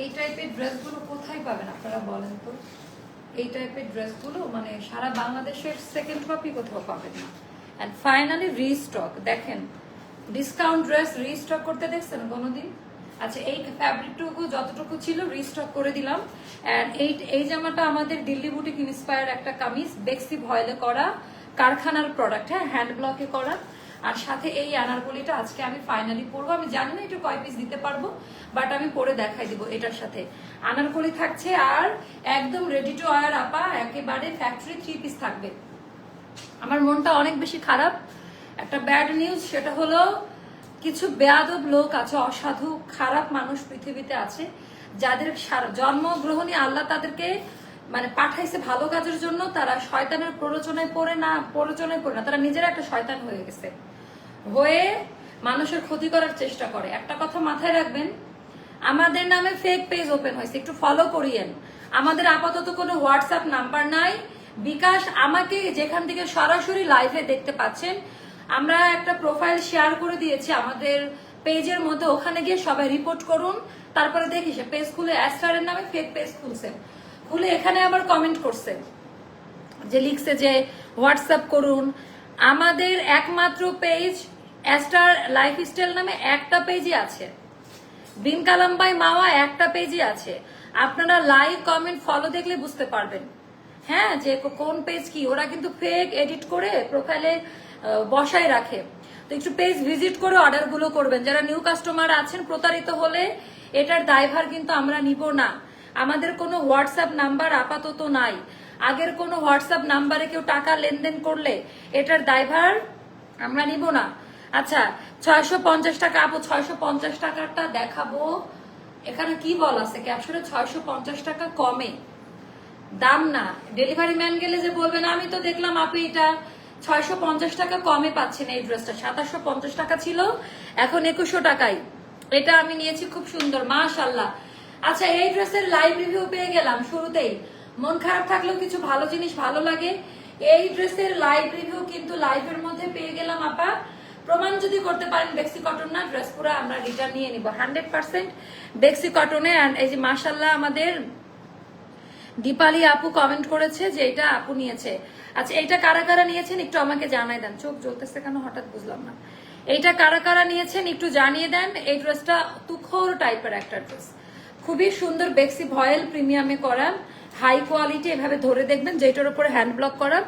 এই টাইপের ড্রেসগুলো কোথায় পাবেন আপনারা বলেন তো? এই টাইপের ড্রেসগুলো মানে সারা বাংলাদেশের সেকেন্ড কপি কোথাও পাবেন না। অ্যান্ড ফাইনালি রিস্টক দেখেন ডিসকাউন্ট ড্রেস রিস্টক করতে দেখছেন কোনোদিন? আচ্ছা এই ফ্যাব্রিকটুকু যতটুকু ছিল রিস্টক করে দিলাম। অ্যান্ড এই এই জামাটা আমাদের দিল্লি বুটিক ইন্সপায়ার একটা কামিজ বেক্সি ভয়েলে করা কারখানার প্রোডাক্ট হ্যাঁ হ্যান্ড ব্লকে করা। আর সাথে এই আনারকলিটা আজকে আমি ফাইনালি পরবো। আমি জানি না একটু কয় পিস দিতে পারব বাট আমি পরে দেখাই দিব এটার সাথে। আনারকলি থাকছে আর একদম রেডি টু ওয়ার আপা, একেবারে ফ্যাক্টরি থ্রি পিস থাকবে। আমার মনটা অনেক বেশি খারাপ। একটা ব্যাড নিউজ সেটা হলো কিছু বেয়াদব লোক আছে, অসাধু, খারাপ মানুষ পৃথিবীতে আছে, যাদের সারা- জন্মগ্রহণী আল্লাহ তাদেরকে মানে পাঠাইছে ভালো কাজের জন্য, তারা শয়তানের প্ররোচনায় পড়ে না, প্ররোচনায় পড়ে না, তারা নিজেরা একটা শয়তান হয়ে গেছে। হয়ে মানুষের ক্ষতি করার চেষ্টা করে। একটা কথা মাথায় রাখবেন, আমাদের নামে ফেক পেজ ওপেন হয়েছে। একটু ফলো করিয়েন। আমাদের আপাতত কোনো হোয়াটসঅ্যাপ নাম্বার নাই। বিকাশ আমাকে যেখান থেকে সরাসরি লাইভে দেখতে পাচ্ছেন, আমরা একটা প্রোফাইল শেয়ার করে দিয়েছি আমাদের পেজের মধ্যে। ওখানে গিয়ে সবাই রিপোর্ট করুন। তারপরে দেখি সে পেজ খুলে অ্যাস্টারের নামে ফেক পেজ খুলছে। খুলে এখানে আবার কমেন্ট করছে যে, লিখছে যে হোয়াটসঅ্যাপ করুন। আমাদের একমাত্র পেজ অ্যাস্টার লাইফস্টাইল নামে একটা পেজই আছে। বিন কালাম বাই মাওয়া একটা পেজই আছে। আপনারা লাইক কমেন্ট ফলো দেখলে বুঝতে পারবেন। হ্যাঁ যে কোন পেজ কি? ওরা কিন্তু ফেক এডিট করে প্রোফাইলে বসায় রাখে। তো একটু পেজ ভিজিট করে অর্ডারগুলো করবেন। যারা নিউ কাস্টমার আছেন, প্রতারিত হলে এটার দায়ভার কিন্তু আমরা নিব না। আমাদের কোনো হোয়াটসঅ্যাপ নাম্বার আপাতত নাই। আগের কোনো হোয়াটসঅ্যাপ নাম্বারে কেউ টাকা লেনদেন করলে এটার দায়ভার আমরা নিব না। আচ্ছা ছয়শো পঞ্চাশ টাকা, আপু, ছয়শো পঞ্চাশ টাকাটা দেখাবো। এখানে কি বল আছে? ক্যাপশনে ছয়শো পঞ্চাশ টাকা কমে। দাম না। ডেলিভারি ম্যান গেলে যে বলবে, না, আমি তো দেখলাম আপনি এটা ছয়শো পঞ্চাশ টাকা কমে পাচ্ছেন এই ড্রেসটা। সাতাশশো পঞ্চাশ টাকা ছিল, এখন একুশশো টাকায়। এটা আমি নিয়েছি খুব সুন্দর মাশাল্লাহ আচ্ছা এই ড্রেসের লাইভ রিভিউ পেয়ে গেলাম শুরুতেই। মন খারাপ থাকলেও কিছু ভালো জিনিস ভালো লাগে। এই ড্রেসের লাইভ রিভিউ কিন্তু লাইভের মধ্যে পেয়ে গেলাম, আপা। প্রমাণ যদি করতে পারেন বেক্সি কটন না ড্রেস পুরো আমরা রিটার্ন নিয়ে নিব হান্ড্রেড পার্সেন্ট বেক্সি কটনে। এই যে মাসাল্লাহ আমাদের দীপালি আপু কমেন্ট করেছে যে এটা আপু নিয়েছে। আচ্ছা এইটা কারা কারা নিয়েছেন একটু আমাকে জানাই দেন। চোখ জ্বলতেছে কেন? হঠাৎ বুঝলাম না। এইটা কারা কারা নিয়েছেন একটু জানিয়ে দেন। এই ড্রেসটা তুখোর টাইপের একটা ড্রেস খুবই সুন্দর বেক্সি ভয়েল প্রিমিয়ামে করা। হাই কোয়ালিটি এভাবে ধরে দেখবেন যেটার উপরে হ্যান্ড ব্লক করা।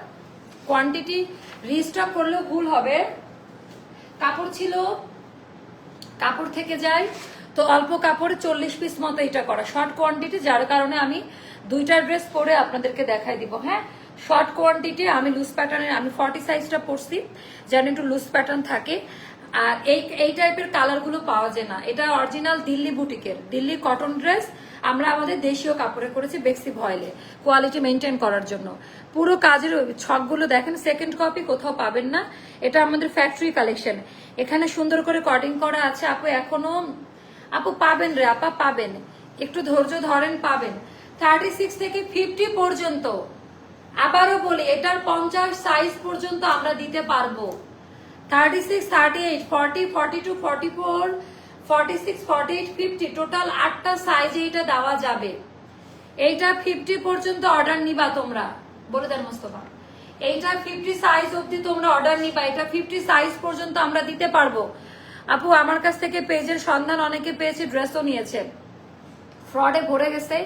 কোয়ান্টিটি রিস্টক করলেও ভুল হবে। কাপড় ছিল, কাপড় থেকে যায়। তো অল্প কাপড়ে চল্লিশ পিস মতো এটা করা। শর্ট কোয়ান্টিটি যার কারণে আমি দুইটার ড্রেস পরে আপনাদেরকে দেখাই দিব হ্যাঁ? শর্ট কোয়ান্টিটি আমি লুজ প্যাটার্নের আমি ফর্টি সাইজটা পরছি, যেন একটু লুজ প্যাটার্ন থাকে। আর এই এই টাইপের কালারগুলো পাওয়া যায় না। এটা অরিজিনাল দিল্লি বুটিকের দিল্লি কটন ড্রেস আমরা আমাদের দেশীয় কাপড়ে করেছি বেক্সি ভয়েলে কোয়ালিটি মেনটেন করার জন্য। পুরো কাজের ছকগুলো দেখেন সেকেন্ড কপি কোথাও পাবেন না। এটা আমাদের ফ্যাক্টরি কালেকশন এখানে সুন্দর করে কটিং করা আছে। আপু এখনও, আপু পাবেন রে, আপা পাবেন। একটু ধৈর্য ধরেন, পাবেন। থার্টি সিক্স থেকে ফিফটি পর্যন্ত। আবারও বলি, এটার পঞ্চাশ সাইজ পর্যন্ত আমরা দিতে পারব। Thirty six thirty eight forty forty two forty four forty six forty eight fifty total আটটা দেওয়া যাবে। এইটা ফিফটি পর্যন্ত অর্ডার নিবা তোমরা। বলে এইটা ফিফটি সাইজ অবধি তোমরা অর্ডার নিবা। সাইজ পর্যন্ত আমরা দিতে পারব। আপু, আমার কাছ থেকে পেজের সন্ধান অনেকে পেয়েছে ড্রেসও নিয়েছে। ফ্রডে ভরে গেছে।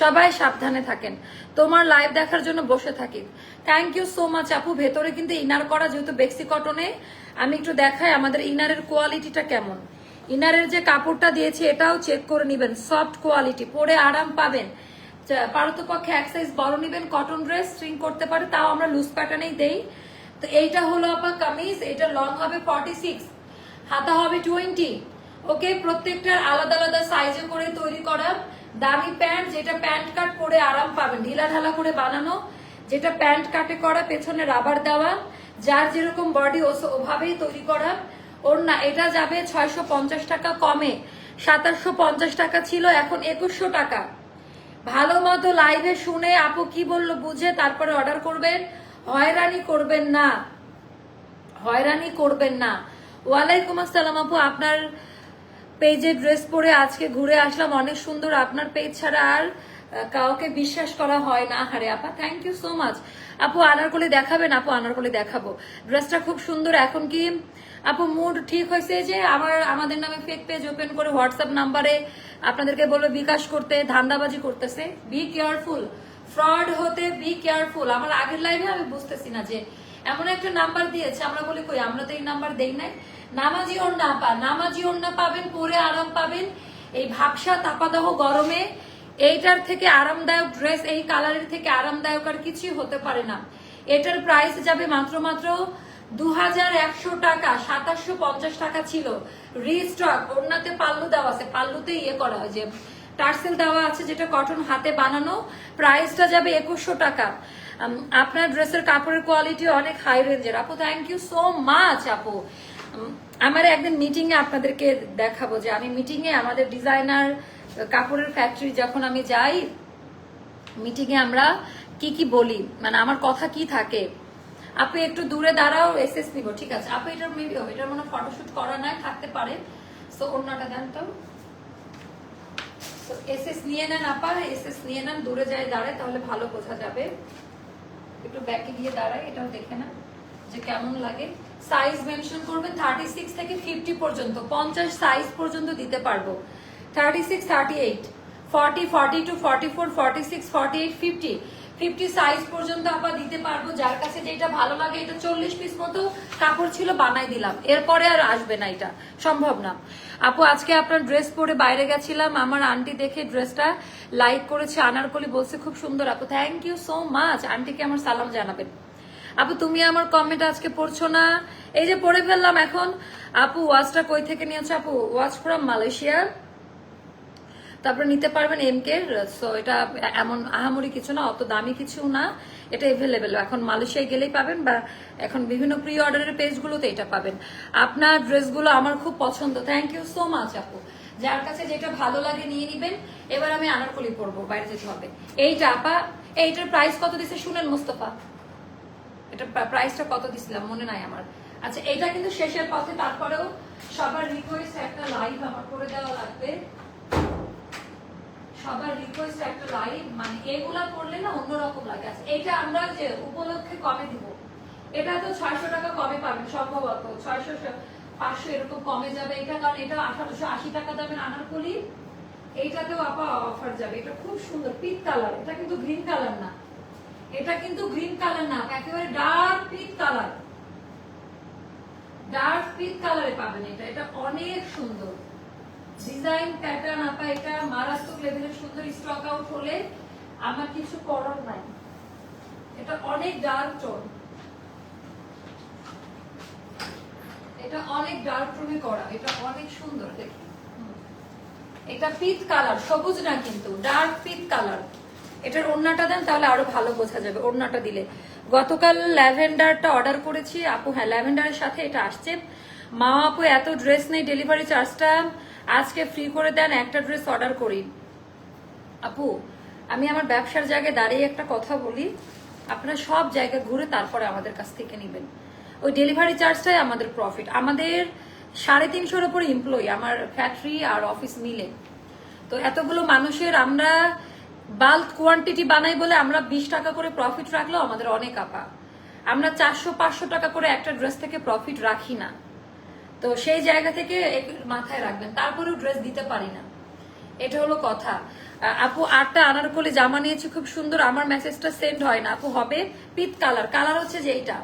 সবাই সাবধানে থাকেন। তোমার লাইভ দেখার জন্য বসে থাকি। থ্যাংক ইউ সো মাচ আপু। ভেতরে কিন্তু ইনার করা, যেহেতু বেক্সি কটনে, আমি একটু দেখাই আমাদের ইনারের কোয়ালিটিটা কেমন। ইনারের যে কাপড়টা দিয়েছি, এটাও চেক করে নিবেন সফট কোয়ালিটি পরে আরাম পাবেন। পারতপক্ষে এক সাইজ বড় নিবেন কটন ড্রেস স্ট্রিং করতে পারে, তাও আমরা লুজ প্যাটার্নেই দেই। তো এইটা হলো আপনার কামিজ, এটা লং হবে ফর্টি সিক্স হাতা হবে টোয়েন্টি ওকে প্রত্যেকটার আলাদা আলাদা সাইজে করে তৈরি করা। দামি প্যান্ট, যেটা প্যান্ট কাট পরে আরাম পাবেন। ঢিলা ঢালা করে বানানো, যেটা প্যান্ট কাটে করা, পেছনে রাবার দেওয়া, যার যেরকম বডি ওভাবেই তৈরি করা। ওর না এটা যাবে ছয়শো পঞ্চাশ টাকা কমে। সাতাশশো টাকা ছিল, এখন একুশশো টাকা। ভালো মতো লাইভে শুনে আপু কি বলল বুঝে তারপরে অর্ডার করবেন। হয়রানি করবেন না। হয়রানি করবেন না। ওয়ালাইকুম আসসালাম আপু, আপনার পেজে ড্রেস পরে আজকে ঘুরে আসলাম। অনেক সুন্দর আপনার পেজ ছাড়া আর কাউকে বিশ্বাস করা হয় না। হারে আপা থ্যাংক ইউ সো মাচ আপু, আনারকলি দেখাবেন? আপু, আনারকলি দেখাবো। ড্রেসটা খুব সুন্দর। এখন কি, আপু মুড ঠিক হয়েছে যে? আমার আমাদের নামে ফেক পেজ ওপেন করে হোয়াটসঅ্যাপ নাম্বারে আপনাদেরকে বলবে, বিকাশ করতে, ধান্দাবাজি করতেছে। বি কেয়ারফুল ফ্রড হতে বি কেয়ারফুল আমার আগের লাইভে আমি বুঝতেছি না যে এমন একটা নাম্বার দিয়েছে, আমরা বলি কই? আমরা তো এই নাম্বার দেই নাই। নামাজি ওর না পা নামাজি ওর না পাবেন, পরে আরাম পাবেন। এই ভাবসা তাপাদাহ গরমে এইটার থেকে আরামদায়ক ড্রেস এই কালারের থেকে আরামদায়ক আর কিছুই হতে পারে না। এটার প্রাইস যাবে মাত্র মাত্র দু হাজার একশো টাকা, সাতাশশো টাকা ছিল। রিস্টক ওনাতে পাল্লু দেওয়া আছে। পাল্লুতে ইয়ে করা হয় যে, টার্সেল দেওয়া আছে যেটা কটন হাতে বানানো। প্রাইসটা যাবে একুশশো টাকা। আপনার ড্রেসের কাপড়ের কোয়ালিটি অনেক হাই রেঞ্জের আপু থ্যাংক ইউ সো মাচ আপু। আমার একদিন মিটিং এ আপনাদেরকে দেখাবো যে আমি মিটিং এ আমাদের ডিজাইনার কাপড়ের ফ্যাক্টরি যখন আমি যাই মিটিং এ আমরা কি কি বলি? মানে আমার কথা কি থাকে? আপু, একটু দূরে দাঁড়াও এসএস নিব, ঠিক আছে? আপু, এটার মেবি এটার মনে ফটোশুট করা নাই, থাকতে পারে। সো অন্যটা দেন তো। এসএস নিয়ে নেন, আপা এসএস নিয়ে নেন, দূরে যায় দাঁড়ায় তাহলে ভালো বোঝা যাবে। একটু ব্যাকে গিয়ে দাঁড়ায় এটাও দেখে না যে কেমন লাগে। সাইজ মেনশন করবেন থার্টি সিক্স থেকে ফিফটি পর্যন্ত, পঞ্চাশ সাইজ পর্যন্ত দিতে পারব। Thirty six thirty eight forty forty two forty four forty six forty eight fifty fifty size পর্যন্ত আবার দিতে পারব। যার কাছে যেটা ভালো লাগে, এটা চল্লিশ পিস মতো কাপড় ছিল, বানাই দিলাম। এরপরে আর আসবে না এটা। সম্ভব না। আপু, আজকে আপনার ড্রেস পরে বাইরে গেছিলাম। আমার আন্টি দেখে ড্রেসটা লাইক করেছে, আনারকলি বলছে, খুব সুন্দর আপু থ্যাংক ইউ সো মাচ আন্টিকে আমার সালাম জানাবেন। আপু, তুমি আমার কমেন্ট আজকে পড়ছো না? এই যে পড়ে ফেললাম এখন। আপু ওয়াচটা কই থেকে নিয়েছো আপু? ওয়াচ ফ্রম মালয়েশিয়া তারপরে নিতে পারবেন এম কে সো এটা এমন আহামরি কিছু না, অত দামি কিছু না, এটা এভেলেবেল এখন মালয়েশিয়ায় গেলেই পাবেন বা এখন বিভিন্ন প্রি অর্ডারের পেজগুলোতে এটা পাবেন। আপনার ড্রেসগুলো আমার খুব পছন্দ। থ্যাংক ইউ সো মাচ আপু। যার কাছে যেটা ভালো লাগে নিয়ে নিবেন। এবার আমি আনারকলি পরবো, বাইরে যেতে হবে। এইটা আপা, এইটার প্রাইস কত দিছে শুনেন মোস্তফা? এটা প্রাইসটা কত দিছিলাম, মনে নাই আমার। আচ্ছা এটা কিন্তু শেষের পথে, তারপরেও সবার রিকোয়েস্ট একটা লাইভ আমার করে দেওয়া লাগবে। সবার রিকোয়েস্ট একটা লাইভ মানে এগুলা করলে না অন্যরকম লাগে। আচ্ছা এটা আমরা যে উপলক্ষে কমে দিব, এটা তো ছয়শো টাকা কমে পাবেন, সম্ভবত। ছয়শো পাঁচশো এরকম কমে যাবে। এটা কারণ এটা আঠারোশো আশি টাকা দামের আনারকলি। এইটাতেও আপা অফার যাবে। এটা খুব সুন্দর পিঙ্ক কালার এটা কিন্তু গ্রিন কালার না। এটা কিন্তু গ্রিন কালার না। একেবারে dark pink colour dark pink কালারে পাবেন এটা। এটা অনেক সুন্দর। ডিজাইন প্যাটার্ন আপা, এটা মারাত্মক লেভেলের সুন্দর স্টক আউট হলে আমার কিছু করার নাই। এটা অনেক ডার্ক টোন এটা অনেক ডার্ক টোনে করা, এটা অনেক সুন্দর দেখি এটা পিত কালার সবুজ না কিন্তু ডার্ক পিত কালার এটার ওড়নাটা দেন তাহলে আরও ভালো বোঝা যাবে, ওড়নাটা দিলে। গতকাল ল্যাভেন্ডারটা অর্ডার করেছি, আপু হ্যাঁ ল্যাভেন্ডারের সাথে এটা আসছে। মা, আপু, এত ড্রেস নেই ডেলিভারি চার্জটা আজকে ফ্রি করে দেন, একটা ড্রেস অর্ডার করি। আপু, আমি আমার ব্যবসার জায়গায় দাঁড়িয়ে একটা কথা বলি। আপনারা সব জায়গায় ঘুরে তারপরে আমাদের কাছ থেকে নেবেন। ওই ডেলিভারি চার্জটাই আমাদের প্রফিট আমাদের সাড়ে তিনশোর উপর এমপ্লয়ি আমার ফ্যাক্টরি আর অফিস মিলে। তো এতগুলো মানুষের আমরা বাল্ক কোয়ান্টিটি বানাই বলে আমরা বিশ টাকা করে প্রফিট রাখলেও আমাদের অনেক আপা। আমরা চারশো, পাঁচশো টাকা করে একটা ড্রেস থেকে প্রফিট রাখি না। তো সেই জায়গা থেকে মাথায় রাখবেন, তারপরেও ড্রেস দিতে পারি না। এটা হলো কথা। আপু আটটা আনারকলি জামা নিয়েছি, খুব সুন্দর। আমার মেসেজটা সেন্ড হয় না, আপু হবে পিত কালার। কালার হচ্ছে যে এইটা।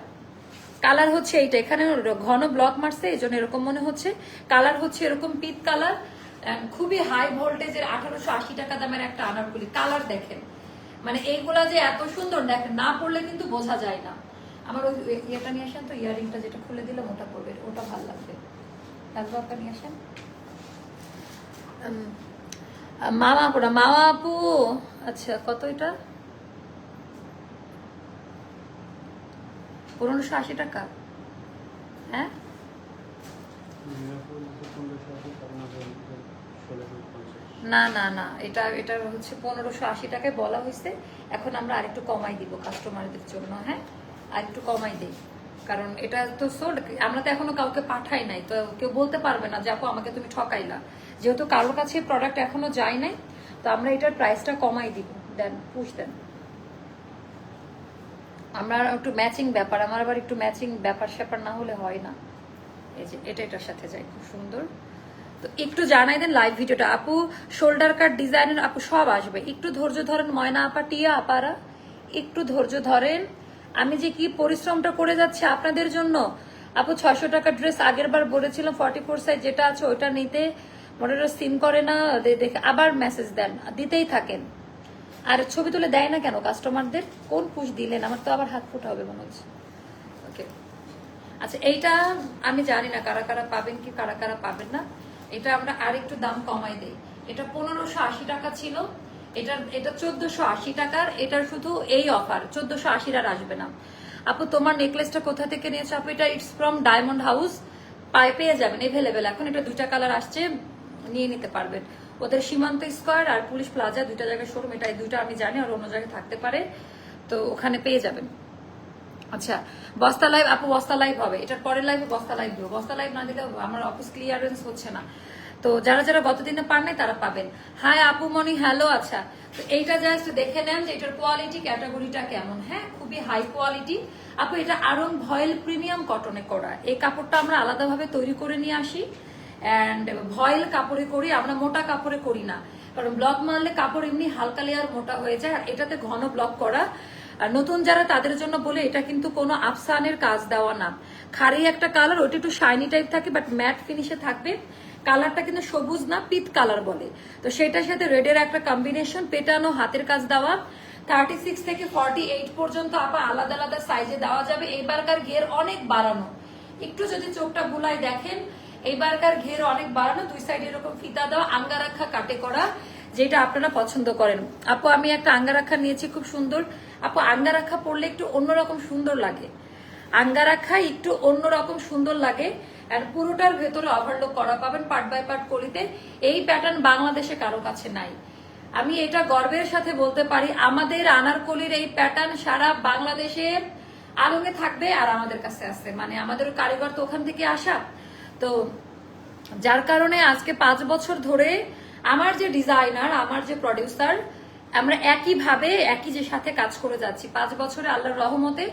কালার হচ্ছে এইটা। এখানে ঘন ব্লক মারছে, এই জন্য এরকম মনে হচ্ছে। কালার হচ্ছে এরকম পিত কালার। খুবই হাই ভোল্টেজের আঠারোশো আশি টাকা দামের একটা আনারকলি। কালার দেখেন। মানে এইগুলা যে এত সুন্দর, দেখেন, না পড়লে কিন্তু বোঝা যায় না। আমার ওই ইয়েটা নিয়ে আসেন তো, ইয়ারিংটা যেটা খুলে দিলাম, ওটা পড়বে ওটা ভালো লাগবে। তারপরটা নিয়ে মামা আপুরা মামা আপু আচ্ছা কত এটা? পনেরোশো আশি টাকা। হ্যাঁ? না না না, এটা এটা হচ্ছে পনেরোশো আশি টাকায় বলা হয়েছে। এখন আমরা আরেকটু কমাই দিব কাস্টমারদের জন্য হ্যাঁ? আরেকটু কমাই দিই। কারণ এটা তো সোল্ড আমরা তো এখনও কাউকে পাঠাই নাই, তো কেউ বলতে পারবে না যে, আপু, আমাকে তুমি ঠকাইলা। যেহেতু কারোর কাছে প্রোডাক্ট এখনও যায় নাই, তো আমরা এটার প্রাইসটা কমাই দিব। দেন পুষ দেন। আমরা একটু ম্যাচিং ব্যাপার, আমার আবার একটু ম্যাচিং ব্যাপার স্যাপার না হলে হয় না। এই যে, এটা এটার সাথে যায়, খুব সুন্দর। তো একটু জানাই দেন লাইভ ভিডিওটা আপু শোল্ডার কাট ডিজাইনের আপু, সব আসবে। একটু ধৈর্য ধরেন ময়না আপা, টিয়া আপারা। একটু ধৈর্য ধরেন আমি যে কি পরিশ্রমটা করে যাচ্ছি আপনাদের জন্য? আপু, ছয়শো টাকা ড্রেস আগের বার বলেছিলাম ফর্টি ফোর সাইজ যেটা আছে ওইটা নিতে। মডেলটা সিন করে না দেখে, আবার মেসেজ দেন, দিতেই থাকেন। আর ছবি তুলে দেয় না কেন কাস্টমারদের কোন পুষ দিলেন? আমার তো আবার হাত ফুটা হবে মনে হচ্ছে। ওকে আচ্ছা এইটা আমি জানি না কারা কারা পাবেন কি, কারা কারা পাবেন না। এটা আমরা আর একটু দাম কমাই দেই। এটা পনেরোশো আশি টাকা ছিল। এটা এটা চোদ্দশো আশি টাকার, এটার শুধু এই অফার চোদ্দশো আশির আর আসবে না। আপু, তোমার নেকলেসটা কোথা থেকে নিয়েছো আপু? এটা ইটস ফ্রম ডায়মন্ড হাউস পায়ে পেয়ে যাবেন এভেলেবেল এখন এটা দুইটা কালার আসছে, নিয়ে নিতে পারবেন। ওদের সীমান্ত স্কোয়ার আর পুলিশ প্লাজা দুইটা জায়গায় শোরুম এটা দুইটা আমি জানি, আর অন্য জায়গায় থাকতে পারে, তো ওখানে পেয়ে যাবেন। আচ্ছা বস্তা লাইভ আপু, বস্তা লাইভ হবে। এটার পরের লাইভে বস্তা লাইভ দেবো। বস্তা লাইভ না দিলে আমার অফিস ক্লিয়ারেন্স হচ্ছে না। তো যারা যারা গতদিনে পান নাই, তারা পাবেন। হাই আপু, মনি, হ্যালো আচ্ছা। তো এইটা জাস্ট দেখে নেন যে এটার কোয়ালিটি ক্যাটাগরিটা কেমন। হ্যাঁ খুবই হাই কোয়ালিটি আপু, এটা আরং ভয়েল প্রিমিয়াম কটনে করা। এই কাপড়টা আমরা আলাদাভাবে তৈরি করে নিয়ে আসি। অ্যান্ড ভয়েল কাপড়ে করি, আমরা মোটা কাপড়ে করি না। কারণ ব্লক মারলে কাপড় এমনি হালকা লেয়ার মোটা হয়ে যায়, আর এটাতে ঘন ব্লক করা। আর নতুন যারা তাদের জন্য বলে, এটা কিন্তু কোনো আফসানের কাজ দেওয়া না। খারি একটা কালার ওটা একটু শাইনি টাইপ থাকে বাট ম্যাট ফিনিশে থাকবে। কালারটা কিন্তু সবুজ না, পিত কালার বলে। তো সেটার সাথে রেডের একটা কম্বিনেশন পেটানো, হাতের কাজ দেওয়া। থার্টি সিক্স থেকে ফর্টি এইট পর্যন্ত আবার আলাদা আলাদা সাইজে দেওয়া যাবে। এইবারকার ঘের অনেক বাড়ানো। একটু যদি চোখটা বুলাই দেখেন এইবারকার ঘের অনেক বাড়ানো। দুই সাইডে এরকম ফিতা দেওয়া, আঙ্গারাখা কাটে করা, যেটা আপনারা পছন্দ করেন। আপু, আমি একটা আঙ্গারাখা নিয়েছি, খুব সুন্দর। আপু, আঙ্গারাখা পরলে একটু অন্যরকম সুন্দর লাগে। আঙ্গারাখা একটু অন্যরকম সুন্দর লাগে। আর পুরোটার ভেতরে ওভারলোক করা পাবেন পার্ট বাই পার্ট করিতে। এই প্যাটার্ন বাংলাদেশে কারও কাছে নাই। আমি এটা গর্বের সাথে বলতে পারি, আমাদের আনারকলির এই প্যাটার্ন সারা বাংলাদেশে আলমে থাকবে আর আমাদের কাছে আছে। মানে আমাদের কারিগর তো ওখান থেকে আসা। তো যার কারণে আজকে পাঁচ বছর ধরে আমার যে ডিজাইনার আমার যে প্রডিউসার আমরা একইভাবে, একই যে সাথে কাজ করে যাচ্ছি। পাঁচ বছরে আল্লাহর রহমতে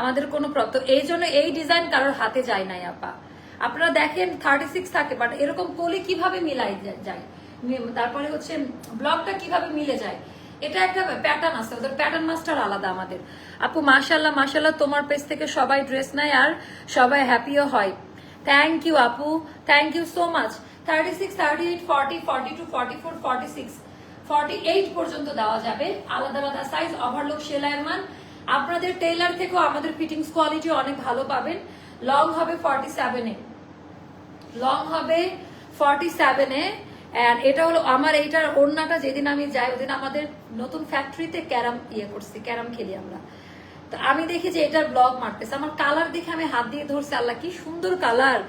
আমাদের কোনো প্রত এই জন্য এই ডিজাইন কারোর হাতে যায় নাই, আপা। আপনারা দেখেন থার্টি সিক্স থাকে বাট এরকম কোলে কীভাবে মিলাই যায় তারপরে হচ্ছে ব্লকটা কীভাবে মিলে যায়? এটা একটা প্যাটার্ন আছে, ওদের প্যাটার্ন মাস্টার আলাদা আমাদের। আপু মাশাল্লাহ মাশাল্লাহ তোমার পেজ থেকে সবাই ড্রেস নেয় আর সবাই হ্যাপিও হয়। থ্যাংক ইউ আপু। Thank you so much thirty six thirty eight forty forty two forty four forty six forty eight পর্যন্ত দেওয়া যাবে। আলাদা আলাদা সাইজ ওভারলোক সেলাইয়ের মান। আপনাদের টেইলার থেকেও আমাদের ফিটিংস কোয়ালিটি অনেক ভালো পাবেন। লং হবে ফর্টি সেভেনে লং হবে ফর্টি সেভেনে অ্যান্ড এটা হলো আমার এইটার ওড়নাটা যেদিন আমি যাই, ওদিন আমাদের নতুন ফ্যাক্টরিতে ক্যারাম ইয়ে করছি, ক্যারাম খেলি আমরা। তো আমি দেখি যে এটার ব্লগ মারতেছে। আমার কালার দেখে আমি হাত দিয়ে ধরছি, আল্লাহ, কি সুন্দর কালার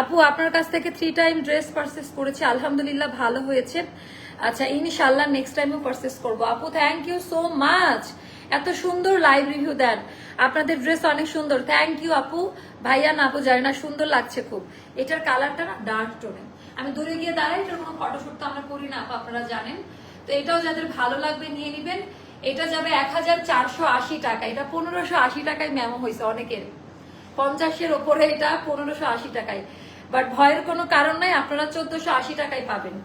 আপু, আপনার কাছ থেকে থ্রি টাইম ড্রেস পারচেস করেছি, আলহামদুলিল্লাহ ভালো হয়েছে। আচ্ছা ইনশাল্লাহ নেক্সট টাইমও পারচেস করব। আপু থ্যাংক ইউ সো মাচ এত সুন্দর লাইভ রিভিউ দেন। আপনাদের ড্রেস অনেক সুন্দর। থ্যাংক ইউ আপু। ভাইয়া না, আপু, জানি না, সুন্দর লাগছে খুব। এটার কালারটা না ডার্ক টোনে আমি দূরে গিয়ে দাঁড়াই, এটার কোনো ফটোশুট তো আমরা করি না, আপু, আপনারা জানেন। তো এটাও যাদের ভালো লাগবে, নিয়ে নিবেন। এটা যাবে এক হাজার চারশো আশি টাকা। এটা পনেরোশো আশি টাকায় ম্যামো হয়েছে অনেকের। পঞ্চাশের ওপরে এটা পনেরোশো আশি টাকায়। বাট ভয়ের কোনো কারণ নাই, আপনারা চোদ্দশো আশি টাকায় পাবেন।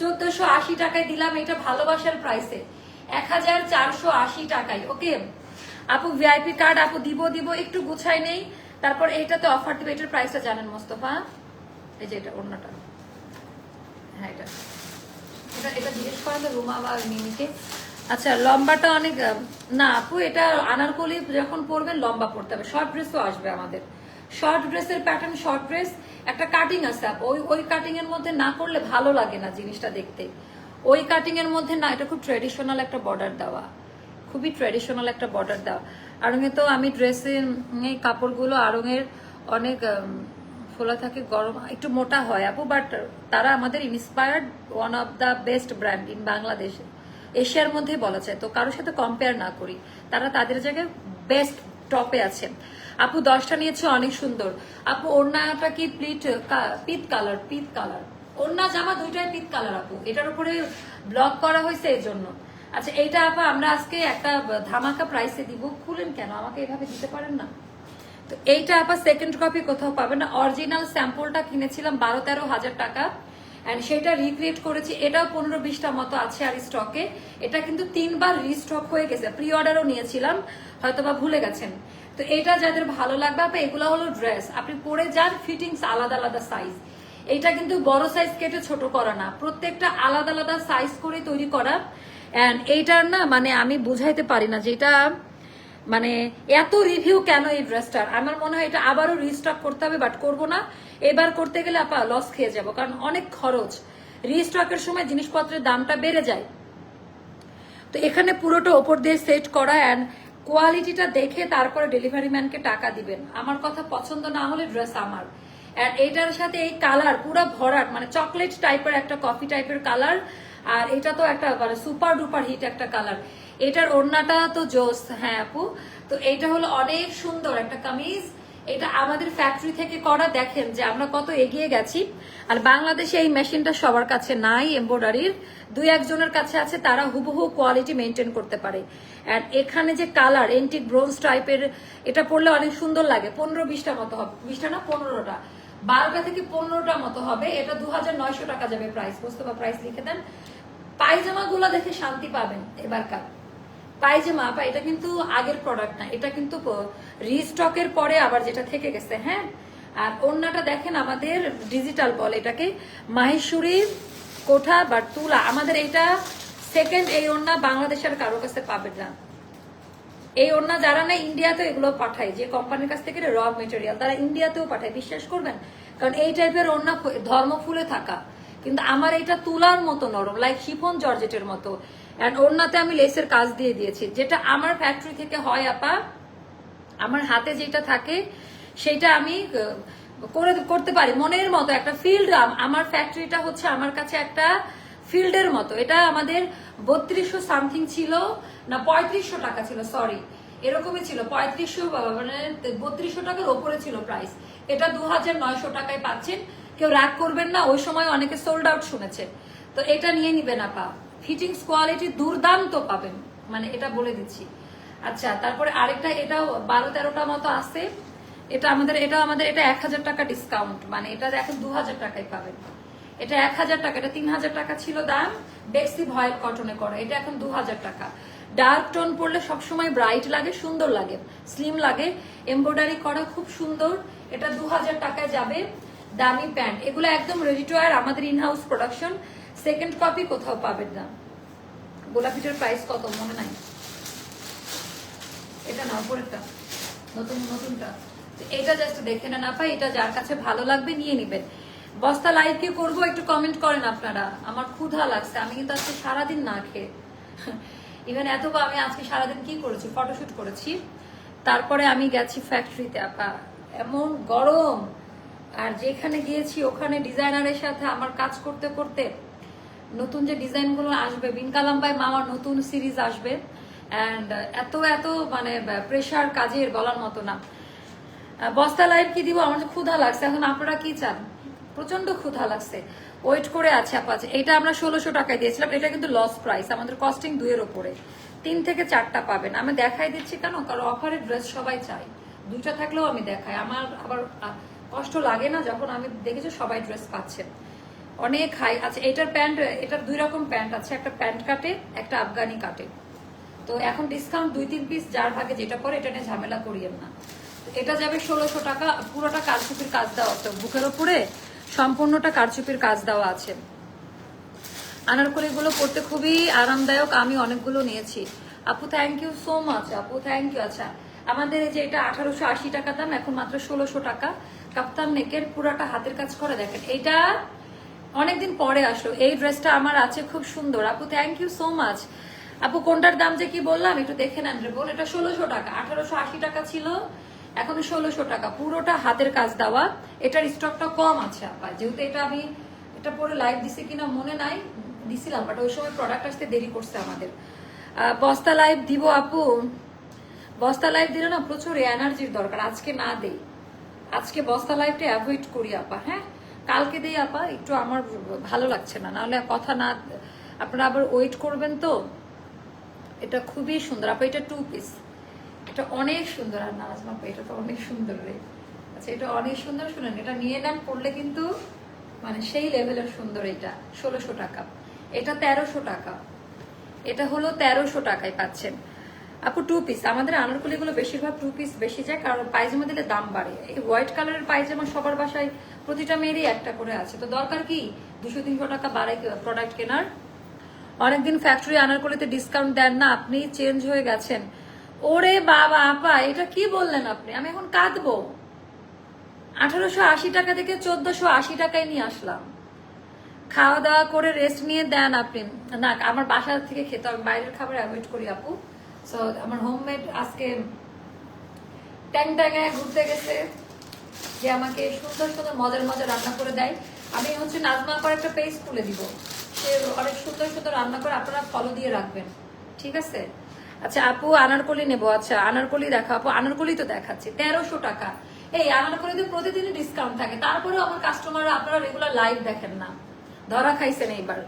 চোদ্দশো আশি টাকায় দিলাম এটা ভালোবাসার প্রাইসে এক হাজার চারশো আশি টাকায়। ওকে? আপু কার্ড আপু, দিব একটু নেই। তারপর অফার দিবে, এটার প্রাইসটা জানেন এই যে এটা অন্যটা হ্যাঁ এটা। এটা এটা জিজ্ঞেস আচ্ছা লম্বাটা অনেক না আপু, এটা আনারকলি যখন পরবেন লম্বা পড়তে হবে। শর্ট ড্রেসও আসবে আমাদের। শর্ট ড্রেসের প্যাটার্ন শর্ট ড্রেস একটা কাটিং আছে ওই ওই কাটিং এর মধ্যে না করলে ভালো লাগে না জিনিসটা দেখতে। ওই কাটিং এর মধ্যে না, এটা খুব ট্রেডিশনাল একটা বর্ডার দেওয়া। খুবই ট্রেডিশনাল একটা বর্ডার দেওয়া। আরঙে তো আমি ড্রেসের কাপড়গুলো আরঙের অনেক ফোলা থাকে, গরম, একটু মোটা হয় আপু বাট তারা আমাদের inspired one of the best brand in Bangladesh এশিয়ার মধ্যে বলা যায়, তো কারোর সাথে কম্পেয়ার না করি। তারা তাদের জায়গায় বেস্ট টপে আছে। আপু, দশটা নিয়েছে অনেক সুন্দর। আপু, ওড়নাটা কি প্লিট পিত কালার পিত কালার অন্য জামা দুইটাই পিত কালার, আপু। এটার উপরে ব্লক করা হয়েছে এই জন্য আচ্ছা এইটা আপা, আমরা আজকে একটা ধামাকা প্রাইসে দিব। খুলেন কেন? আমাকে এভাবে দিতে পারেন না? তো এইটা আবার সেকেন্ড কপি কোথাও পাবেন না। অরিজিনাল স্যাম্পলটা কিনেছিলাম বারো তেরো হাজার টাকা। অ্যান্ড সেটা রিক্রিয়েট করেছি। এটাও পনেরো বিশটা মতো আছে আর স্টকে এটা কিন্তু তিনবার রিস্টক হয়ে গেছে। প্রি অর্ডারও নিয়েছিলাম। হয়তো বা ভুলে গেছেন। তো এটা যাদের ভালো লাগবে আপনি এগুলো হলো ড্রেস আপনি পরে যান ফিটিংস আলাদা আলাদা সাইজ এইটা কিন্তু বড় সাইজ কেটে ছোট করা না। প্রত্যেকটা আলাদা আলাদা সাইজ করে তৈরি করা। অ্যান্ড এইটার না মানে আমি বুঝাইতে পারি না যেটা মানে এত রিভিউ কেন এই ড্রেসটার আমার মনে হয় এটা আবারও রিস্টক করতে হবে বাট করব না। এবার করতে গেলে আপা লস খেয়ে যাব, কারণ অনেক খরচ। রিস্টকের সময় জিনিসপত্রের দামটা বেড়ে যায়। তো এখানে পুরোটা ওপর দিয়ে সেট করা অ্যান্ড কোয়ালিটিটা দেখে তারপরে ডেলিভারি ম্যানকে টাকা দিবেন। আমার কথা পছন্দ না হলে ড্রেস আমার। আর এটার সাথে এই কালার পুরো ভরাট মানে চকলেট টাইপের একটা কফি টাইপের কালার আর এটা তো একটা মানে সুপার ডুপার হিট একটা কালার এটার ওড়নাটা তো জোস হ্যাঁ আপু। তো এইটা হলো অনেক সুন্দর একটা কামিজ। এটা আমাদের ফ্যাক্টরি থেকে করা, দেখেন যে আমরা কত এগিয়ে গেছি। আর বাংলাদেশে এই মেশিনটা সবার কাছে নাই এমব্রয়ডারির দুই একজনের কাছে আছে, তারা হুবহু কোয়ালিটি মেনটেন করতে পারে। আর এখানে যে কালার এন্টিক ব্রোঞ্জ টাইপের এটা পরলে অনেক সুন্দর লাগে। পনেরো বিশটা মতো হবে। বিশটা না, পনেরোটা। বারোটা থেকে পনেরোটা মতো হবে। এটা দু হাজার নয়শো টাকা যাবে প্রাইস বা প্রাইস লিখে দেন। পায়জামা গুলো দেখে শান্তি পাবেন এবারকার পায়জামা আপা এটা কিন্তু আগের প্রোডাক্ট না। এটা কিন্তু রিস্টকের পরে আবার যেটা থেকে গেছে হ্যাঁ? আর অন্যটা দেখেন আমাদের ডিজিটাল বল। এটাকে মাহেশ্বরী কোঠা বা তুলা, আমাদের এটা সেকেন্ড এই ওড়না বাংলাদেশের কারও কাছে পাবেন না। এই ওড়না যারা না ইন্ডিয়াতে এগুলো পাঠায়, যে কোম্পানির কাছ থেকে র মেটেরিয়াল তারা ইন্ডিয়াতেও পাঠায়, বিশ্বাস করবেন? কারণ এই টাইপের ওড়না ধর্ম ফুলে থাকা। কিন্তু আমার এটা তুলার মতো নরম লাইক শিফন জর্জেটের মতো। অ্যান্ড ওড়নাতে আমি লেসের কাজ দিয়ে দিয়েছি। যেটা আমার ফ্যাক্টরি থেকে হয় আপা, আমার হাতে যেটা থাকে, সেটা আমি করে, করতে পারি। মনের মতো একটা ফিল্ড আমার ফ্যাক্টরিটা হচ্ছে আমার কাছে একটা ফিল্ডের মতো। এটা আমাদের বত্রিশশো সামথিং ছিল, না পঁয়ত্রিশশো টাকা ছিল সরি এরকমই ছিল, পঁয়ত্রিশশো মানে বত্রিশশো টাকার ওপরে ছিল প্রাইস এটা দু হাজার নয়শো টাকায় পাচ্ছেন। কেউ রাগ করবেন না, ওই সময় অনেকে সোল্ড আউট শুনেছে তো এটা নিয়ে নিবেন আপা। ফিটিংস কোয়ালিটি দুর্দান্ত পাবেন। মানে এটা বলে দিচ্ছি। আচ্ছা তারপরে আরেকটা, এটাও বারো তেরোটা মতো আছে। এটা আমাদের এটা আমাদের, এটা এক হাজার টাকা ডিসকাউন্ট মানে এটা এখন দু হাজার টাকায় পাবেন। এটা এক হাজার টাকা, এটা তিন হাজার টাকা ছিল দাম। বেক্সি ভয়েল কটনে করা, এটা এখন দু হাজার টাকা। ডার্ক টোন পরলে সবসময় ব্রাইট লাগে, সুন্দর লাগে স্লিম লাগে। এমব্রয়ডারি করা খুব সুন্দর, এটা দু হাজার টাকায় যাবে। দামি প্যান্ট এগুলো একদম রেডি টু আর আমাদের ইনহাউস প্রোডাকশন সেকেন্ড কপি কোথাও পাবেন না। গোলাপিটার প্রাইস কত, মনে নাই? এটা না উপরেরটা নতুন, নতুনটা। এটা জাস্ট দেখে না না আপা, এটা যার কাছে ভালো লাগবে, নিয়ে নিবেন। বস্তা লাইভ কি করব, একটু কমেন্ট করেন আপনারা। আমার ক্ষুধা লাগছে, আমি কিন্তু আজকে সারাদিন না খেয়ে। ইভেন এত আমি আজকে সারাদিন কি করেছি? ফটোশুট করেছি। তারপরে আমি গেছি ফ্যাক্টরিতে আপা। এমন গরম। আর যেখানে গিয়েছি, ওখানে ডিজাইনারের সাথে আমার কাজ করতে করতে নতুন যে ডিজাইনগুলো আসবে বিনকালাম্বাই মামার নতুন সিরিজ আসবে। অ্যান্ড এত এত মানে প্রেশার কাজের বলার মতো না। বস্তা লাইভ কি দিব? আমার ক্ষুধা লাগছে। এখন আপনারা কি চান? প্রচণ্ড ক্ষুধা লাগছে। ওয়েট করে আছে আপাচ্ছে এটা আমরা ষোলোশো টাকায় দিয়েছিলাম, এটা কিন্তু লস প্রাইস আমাদের কস্টিং দুইয়ের ওপরে। তিন থেকে চারটা পাবেন। আমি দেখাই দিচ্ছি কেন? কারণ অফারের ড্রেস সবাই চাই দুইটা থাকলেও আমি দেখাই। আমার আবার কষ্ট লাগে না যখন আমি দেখেছি সবাই ড্রেস পাচ্ছে। অনেক হাই আচ্ছা এটার প্যান্ট এটার দুই রকম প্যান্ট আছে, একটা প্যান্ট কাটে, একটা আফগানি কাটে। তো এখন ডিসকাউন্ট দুই, তিন পিস যার ভাগে যেটা পরে, এটা নিয়ে ঝামেলা করিয়েন না। এটা যাবে ষোলোশো টাকা, পুরোটা কারচুপির কাজ দেওয়া আছে বুকের ওপরে। সম্পূর্ণটা কারচুপির কাজ দেওয়া আছে। আনারকলিগুলো পড়তে খুবই আরামদায়ক, আমি অনেকগুলো নিয়েছি। আপু থ্যাংক ইউ সো মাচ আপু থ্যাংক ইউ আচ্ছা। আমাদের এই যে এটা আঠারোশো আশি টাকা দাম, এখন মাত্র ষোলোশো টাকা। কাপ্তান নেকের পুরাটা হাতের কাজ করে দেখেন। এটা অনেকদিন পরে আসলো। এই ড্রেসটা আমার আছে, খুব সুন্দর। আপু থ্যাংক ইউ সো মাচ আপু, কোনটার দাম যে কি বললাম, একটু দেখে নেন রে বোন। এটা ষোলোশো টাকা, আঠারোশো আশি টাকা ছিল। এখন ষোলোশো টাকা। পুরোটা হাতের কাজ দেওয়া। এটার স্টকটা কম আছে আপা যেহেতু এটা আমি, এটা পরে লাইভ দিছি কিনা মনে নাই, দিছিলাম বাট ওই সময় প্রোডাক্ট আসতে দেরি করছে আমাদের। বস্তা লাইভ দিব, আপু। বস্তা লাইভ দিলে না প্রচুর এনার্জির দরকার, আজকে না দেই। আজকে বস্তা লাইভটা অ্যাভয়েড করি, আপা হ্যাঁ? কালকে দিই, আপা, একটু আমার ভালো লাগছে না। নাহলে কথা না, আপনারা আবার ওয়েট করবেন তো? এটা খুবই সুন্দর, আপা, এটা টু পিস এটা অনেক সুন্দর, আর নাজমা আপা এটা তো অনেক সুন্দর রে। আচ্ছা এটা অনেক সুন্দর শুনেন, এটা নিয়ে নেন পড়লে কিন্তু মানে সেই লেভেলের সুন্দর এটা, ষোলোশো টাকা। এটা তেরোশো টাকা। এটা হলো তেরোশো টাকায় পাচ্ছেন। আপু টু পিস আমাদের আনারকলিগুলো বেশিরভাগ টু পিস বেশি যায়, কারণ পায়জামা দিলে দাম বাড়ে। এই হোয়াইট কালারের পায়জামা সবার বাসায় প্রতিটা মেয়েরই একটা করে আছে। তো দরকার কি? দুশো তিনশো টাকা বাড়ায় প্রোডাক্ট কেনার? অনেকদিন ফ্যাক্টরি আনারকলিতে ডিসকাউন্ট দেন না, আপনি চেঞ্জ হয়ে গেছেন। ওরে বাবা, আপা, এটা কি বললেন আপনি? আমি এখন কাঁদবো। আঠারোশো আশি টাকা থেকে চোদ্দশো আশি টাকায় নিয়ে আসলাম। খাওয়া দাওয়া করে রেস্ট নিয়ে দেন আপনি। না, আমার বাসা থেকে খেতে হবে, বাইরের খাবার অ্যাভয়েড করি, আপু। সো আমার হোমমেড আজকে ট্যাং ট্যাঙায় ঘুরতে গেছে। যে আমাকে সুন্দর সুন্দর মজার মজার রান্না করে দেয়। আমি হচ্ছে নাজমা করে একটা পেজ খুলে দিব। সে অনেক সুন্দর সুন্দর রান্না করে আপনারা ফলো দিয়ে রাখবেন। ঠিক আছে? আচ্ছা আপু, আনারকলি নেব। আচ্ছা আনারকলি দেখা আপু, আনারকলি তো দেখাচ্ছি। তেরোশো টাকা। এই আনারকলিতে প্রতিদিনই ডিসকাউন্ট থাকে। তারপরেও আমার কাস্টমাররা আপনারা রেগুলার লাইভ দেখেন না। ধরা খাইছেন এইবার।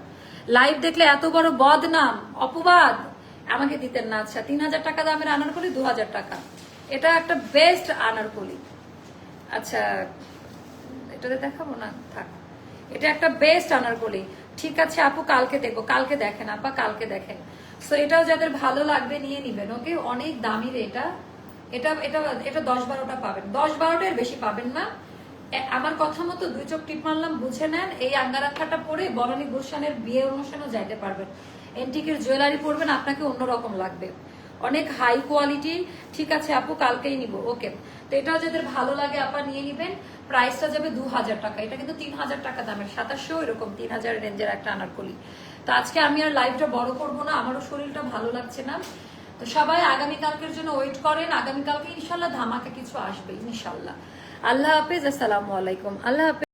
লাইভ দেখলে এত বড় বদনাম, অপবাদ। আমাকে দিতেন না। আচ্ছা তিন হাজার টাকা দামের আনারকলি, দু হাজার টাকা। এটা একটা বেস্ট আনারকলি। আচ্ছা এটাতে দেখাবো না? থাক। এটা একটা বেস্ট আনারকলি। ঠিক আছে, আপু, কালকে দেখব। কালকে দেখেন, আপা, কালকে দেখেন। সো এটাও যাদের ভালো লাগবে, নিয়ে নিবেন ওকে অনেক দামি এটা। এটা এটা এটা দশ বারোটা পাবেন। দশ বারোটার বেশি পাবেন না। আমার কথা মতো দুই চোখ টিপ মারলাম, বুঝে নেন। এই আঙ্গারাখাটা পরে বরণী গুলশানের বিয়ে অনুষ্ঠানেও যাইতে পারবেন। এন্টিকের জুয়েলারি পরবেন, আপনাকে অন্যরকম লাগবে। অনেক হাই কোয়ালিটি ঠিক আছে, আপু, কালকেই নিব ওকে তো এটাও যাদের ভালো লাগে, আপা নিয়ে নিবেন। প্রাইসটা যাবে দু হাজার টাকা। এটা কিন্তু তিন হাজার টাকা দামের। সাতাশশো এরকম তিন হাজার রেঞ্জের একটা আনারকলি। তো আজকে আমি আর লাইভটা বড় করব না, আমারও শরীরটা ভালো লাগছে না। তো সবাই আগামীকালকের জন্য ওয়েট করেন। আগামীকালকে ইনশাল্লাহ ধামাকা কিছু আসবে, ইনশাল্লাহ। আল্লাহ হাফেজ, আসসালামু আলাইকুম। আল্লাহ হাফেজ।